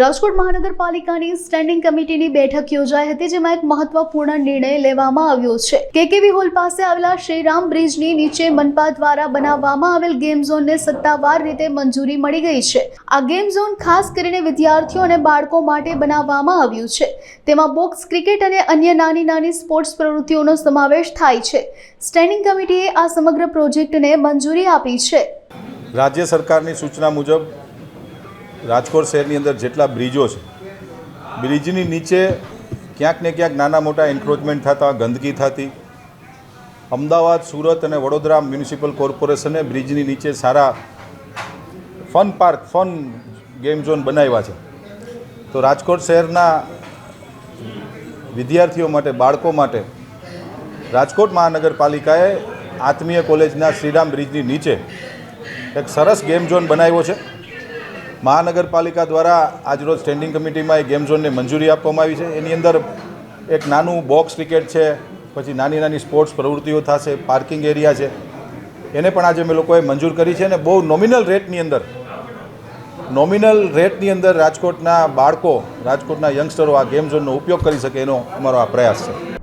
રાજકોટ મહાનગરપાલિકાની સ્ટેન્ડિંગ કમિટીની બેઠક યોજાઈ હતી, જેમાં એક મહત્વપૂર્ણ નિર્ણય લેવામાં આવ્યો છે. કેકેવી હોલ પાસે આવેલા શ્રીરામ બ્રિજની નીચે મનપા દ્વારા બનાવવામાં આવેલ ગેમ ઝોનને સત્તાવાર રીતે મંજૂરી મળી ગઈ છે. આ ગેમ ઝોન ખાસ કરીને વિદ્યાર્થીઓ અને બાળકો માટે બનાવવામાં આવ્યું છે. તેમાં બોક્સ ક્રિકેટ અને અન્ય નાની નાની સ્પોર્ટ્સ પ્રવૃત્તિઓનો સમાવેશ થાય છે. સ્ટેન્ડિંગ કમિટીએ આ સમગ્ર પ્રોજેક્ટને મંજૂરી આપી છે. રાજ્ય સરકારની સૂચના મુજબ રાજકોટ શહેરની અંદર જેટલા બ્રિજો છે, બ્રિજની નીચે ક્યાંક ને ક્યાંક નાના મોટા એન્ક્રોચમેન્ટ થતા, ગંદકી થતી. અમદાવાદ, સુરત અને વડોદરા મ્યુનિસિપલ કોર્પોરેશને બ્રિજની નીચે સારા fun park fun game zone બનાવ્યા છે. તો રાજકોટ શહેરના વિદ્યાર્થીઓ માટે, બાળકો માટે રાજકોટ મહાનગરપાલિકાએ આત્મીય કોલેજના શ્રીરામ બ્રિજની નીચે એક સરસ ગેમ ઝોન બનાવ્યો છે. મહાનગરપાલિકા દ્વારા આજરોજ સ્ટેન્ડિંગ કમિટીમાં એ ગેમ ઝોનને મંજૂરી આપવામાં આવી છે. એની અંદર એક નાનું બોક્સ ક્રિકેટ છે, પછી નાની નાની સ્પોર્ટ્સ પ્રવૃત્તિઓ થશે પાર્કિંગ એરિયા છે. એને પણ આજે અમે લોકોએ મંજૂર કરી છે અને બહુ નોમિનલ રેટની અંદર નોમિનલ રેટની અંદર રાજકોટના બાળકો, રાજકોટના યંગસ્ટરો આ ગેમ ઝોનનો ઉપયોગ કરી શકે એનો અમારો આ પ્રયાસ છે.